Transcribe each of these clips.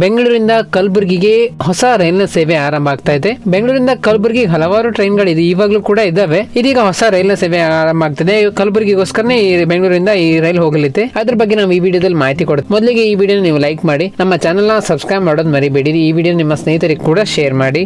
ಬೆಂಗಳೂರಿಂದ ಕಲಬುರಗಿಗೆ ಹೊಸ ರೈಲಿನ ಸೇವೆ ಆರಂಭ ಆಗ್ತಾ ಇದೆ. ಬೆಂಗಳೂರಿಂದ ಕಲಬುರಗಿ ಹಲವಾರು ಟ್ರೈನ್ಗಳಿದೆ ಇವಾಗಲೂ ಕೂಡ ಇದ್ದಾವೆ. ಇದೀಗ ಹೊಸ ರೈಲಿನ ಸೇವೆ ಆರಂಭ ಆಗ್ತದೆ. ಕಲಬುರಗಿಗೋಸ್ಕರನೇ ಈ ಬೆಂಗಳೂರಿಂದ ಈ ರೈಲ್ ಹೋಗಲಿದೆ. ಅದ್ರ ಬಗ್ಗೆ ನಾವು ಈ ವಿಡಿಯೋದಲ್ಲಿ ಮಾಹಿತಿ ಕೊಡುತ್ತೆ ಮೊದಲಿಗೆ ಈ ವಿಡಿಯೋ ನೀವು ಲೈಕ್ ಮಾಡಿ, ನಮ್ಮ ಚಾನಲ್ನ ಸಬ್ಸ್ಕ್ರೈಬ್ ಮಾಡೋದು ಮರಿಬೇಡಿ. ಈ ವಿಡಿಯೋ ನಿಮ್ಮ ಸ್ನೇಹಿತರಿಗೆ ಕೂಡ ಶೇರ್ ಮಾಡಿ.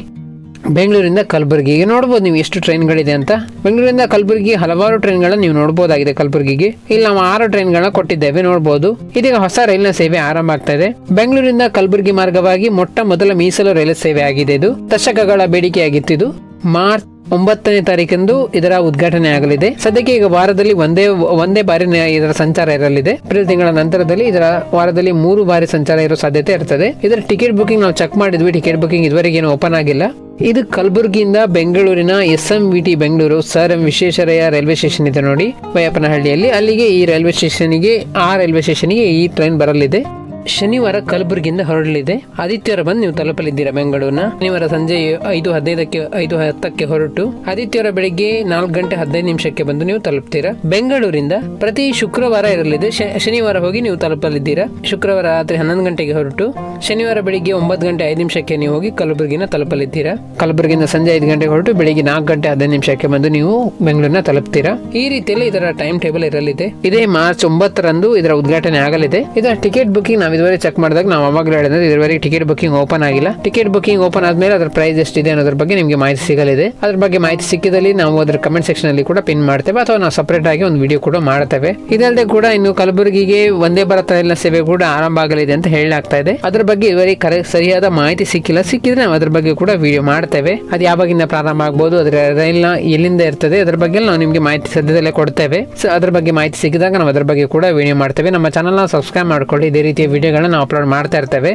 ಬೆಂಗಳೂರಿಂದ ಕಲಬುರಗಿಗೆ ನೋಡ್ಬೋದು ನೀವು ಎಷ್ಟು ಟ್ರೈನ್ಗಳಿದೆ ಅಂತ. ಬೆಂಗಳೂರಿಂದ ಕಲಬುರಗಿ ಹಲವಾರು ಟ್ರೈನ್ಗಳನ್ನು ನೀವು ನೋಡಬಹುದಾಗಿದೆ ಕಲಬುರಗಿಗೆ. ಇಲ್ಲಿ ನಾವು ಆರು ಟ್ರೈನ್ಗಳನ್ನ ಕೊಟ್ಟಿದ್ದೇವೆ ನೋಡಬಹುದು ಇದೀಗ ಹೊಸ ರೈಲಿನ ಸೇವೆ ಆರಂಭ ಆಗ್ತಾ ಇದೆ. ಬೆಂಗಳೂರಿಂದ ಕಲಬುರಗಿ ಮಾರ್ಗವಾಗಿ ಮೊಟ್ಟ ಮೊದಲ ಮೀಸಲು ರೈಲು ಸೇವೆ ಆಗಿದೆ ಇದು. ದಶಕಗಳ ಬೇಡಿಕೆಯಾಗಿತ್ತು ಇದು. ಮಾರ್ಚ್ ಒಂಬತ್ತನೇ ತಾರೀಕಂದು ಇದರ ಉದ್ಘಾಟನೆ ಆಗಲಿದೆ. ಸದ್ಯಕ್ಕೆ ಈಗ ವಾರದಲ್ಲಿ ಒಂದೇ ಒಂದೇ ಬಾರಿ ಇದರ ಸಂಚಾರ ಇರಲಿದೆ. ಏಪ್ರಿಲ್ ತಿಂಗಳ ನಂತರದಲ್ಲಿ ಇದರ ವಾರದಲ್ಲಿ ಮೂರು ಬಾರಿ ಸಂಚಾರ ಇರೋ ಸಾಧ್ಯತೆ ಇರ್ತದೆ. ಇದರ ಟಿಕೆಟ್ ಬುಕಿಂಗ್ ನಾವು ಚೆಕ್ ಮಾಡಿದ್ವಿ. ಟಿಕೆಟ್ ಬುಕಿಂಗ್ ಇದುವರೆಗೆ ಏನು ಓಪನ್ ಆಗಿಲ್ಲ. ಇದು ಕಲಬುರಗಿಯಿಂದ ಬೆಂಗಳೂರಿನ S M V T Bengaluru sir M Visvesvaraya railway station ಇದೆ ನೋಡಿ. ಬೈಯಪ್ಪನಹಳ್ಳಿಯಲ್ಲಿ ಅಲ್ಲಿಗೆ ಈ ರೈಲ್ವೆ ಸ್ಟೇಷನ್ಗೆ, ಆ ರೈಲ್ವೆ ಸ್ಟೇಷನ್ಗೆ ಈ ಟ್ರೈನ್ ಬರಲಿದೆ. ಶನಿವಾರ ಕಲಬುರಗಿಯಿಂದ ಹೊರಡಲಿದೆ. ಆದಿತ್ಯವಾರ ಬಂದು ನೀವು ತಲುಪಲಿದ್ದೀರಾ ಬೆಂಗಳೂರಿನ ಶನಿವಾರ ಸಂಜೆ ಐದು ಹದಿನೈದಕ್ಕೆ, ಐದು ಹತ್ತಕ್ಕೆ ಹೊರಟು. ಆದಿತ್ಯವಾರ ಬೆಳಿಗ್ಗೆ ನಾಲ್ಕು ಗಂಟೆ ಹದಿನೈದು ನಿಮಿಷಕ್ಕೆ ಬಂದು ನೀವು ತಲುಪ್ತೀರಾ? ಬೆಂಗಳೂರಿಂದ ಪ್ರತಿ ಶುಕ್ರವಾರ ಇರಲಿದೆ. ಶನಿವಾರ ಹೋಗಿ ನೀವು ತಲುಪಲಿದ್ದೀರಾ? ಶುಕ್ರವಾರ ರಾತ್ರಿ ಹನ್ನೊಂದು ಗಂಟೆಗೆ ಹೊರಟು. ಶನಿವಾರ ಬೆಳಿಗ್ಗೆ ಒಂಬತ್ತು ಗಂಟೆ ಐದು ನಿಮಿಷಕ್ಕೆ ನೀವು ಹೋಗಿ ಕಲಬುರಗಿನ ತಲುಪಲಿದ್ದೀರಾ? ಕಲಬುರಗಿಯಿಂದ ಸಂಜೆ ಐದು ಗಂಟೆಗೆ ಹೊರಟು, ಬೆಳಿಗ್ಗೆ ನಾಲ್ಕು ಗಂಟೆ ಹದಿನೈದು ನಿಮಿಷಕ್ಕೆ ಬಂದು ನೀವು ಬೆಂಗಳೂರಿನ ತಲುಪ್ತೀರಾ? ಈ ರೀತಿಯಲ್ಲಿ ಇದರ ಟೈಮ್ ಟೇಬಲ್ ಇರಲಿದೆ. ಇದೇ ಮಾರ್ಚ್ ಒಂಬತ್ತರಂದು ಇದರ ಉದ್ಘಾಟನೆ ಆಗಲಿದೆ. ಇದರ ಟಿಕೆಟ್ ಬುಕ್ಕಿಂಗ್ ನಾವು ಇದುವರೆಗೆ ಚೆಕ್ ಮಾಡಿದಾಗ ನಾವು ಅವಾಗಲೇ ಹೇಳಿದ್ರೆ ಇದುವರೆಗೆ ಟಿಕೆಟ್ ಬುಕಿಂಗ್ ಓಪನ್ ಆಗಿಲ್ಲ. ಟಿಕೆಟ್ ಬುಕಿಂಗ್ ಓಪನ್ ಆದಮೇಲೆ ಅದರ ಪ್ರೈಸ್ ಎಷ್ಟಿದೆ ಅನ್ನೋದ್ರ ಬಗ್ಗೆ ನಿಮಗೆ ಮಾಹಿತಿ ಸಿಗಲಿದೆ. ಅದ್ರ ಬಗ್ಗೆ ಮಾಹಿತಿ ಸಿಕ್ಕಿದಲ್ಲಿ ನಾವು ಅದರ ಕಮೆಂಟ್ ಸೆಕ್ಷನ್ ಅಲ್ಲಿ ಕೂಡ ಪಿನ್ ಮಾಡ್ತೇವೆ ಅಥವಾ ನಾವು ಸಪರೇಟ್ ಆಗಿ ಒಂದು ವಿಡಿಯೋ ಕೂಡ ಮಾಡ್ತೇವೆ. ಇದಲ್ಲದೆ ಕೂಡ ಇನ್ನು ಕಲಬುರಗಿಗೆ ಒಂದೇ ಭಾರತ್ ರೈಲಿನ ಸೇವೆ ಕೂಡ ಆರಂಭ ಆಗಲಿದೆ ಅಂತ ಹೇಳಲಾಗ್ತಾ ಇದೆ. ಅದ್ರ ಬಗ್ಗೆ ಇದುವರೆಗೆ ಕರೆ, ಸರಿಯಾದ ಮಾಹಿತಿ ಸಿಕ್ಕಿಲ್ಲ. ಸಿಕ್ಕಿದ್ರೆ ನಾವು ಅದ್ರ ಬಗ್ಗೆ ಕೂಡ ವಿಡಿಯೋ ಮಾಡ್ತೇವೆ. ಅದು ಯಾವಾಗಿಂದ ಪ್ರಾರಂಭ ಆಗ್ಬೋದು, ಅದರ ರೈಲ್ನ ಎಲ್ಲಿಂದ ಇರ್ತದೆ, ಅದ್ರ ಬಗ್ಗೆ ನಾವು ನಿಮಗೆ ಮಾಹಿತಿ ಸದ್ಯದಲ್ಲೇ ಕೊಡ್ತೇವೆ. ಸೊ ಅದ್ರ ಬಗ್ಗೆ ಮಾಹಿತಿ ಸಿಕ್ಕಿದಾಗ ನಾವು ಅದ್ರ ಬಗ್ಗೆ ಕೂಡ ವಿಡಿಯೋ ಮಾಡ್ತೇವೆ. ನಮ್ಮ ಚಾನಲ್ನ ಸಬ್ಸ್ಕ್ರೈಬ್ ಮಾಡ್ಕೊಳ್ಳಿ. ಇದೇ ರೀತಿಯ ವಿಡಿಯೋಗಳನ್ನ ನಾವು ಅಪ್ಲೋಡ್ ಮಾಡ್ತಾ ಇರ್ತೇವೆ.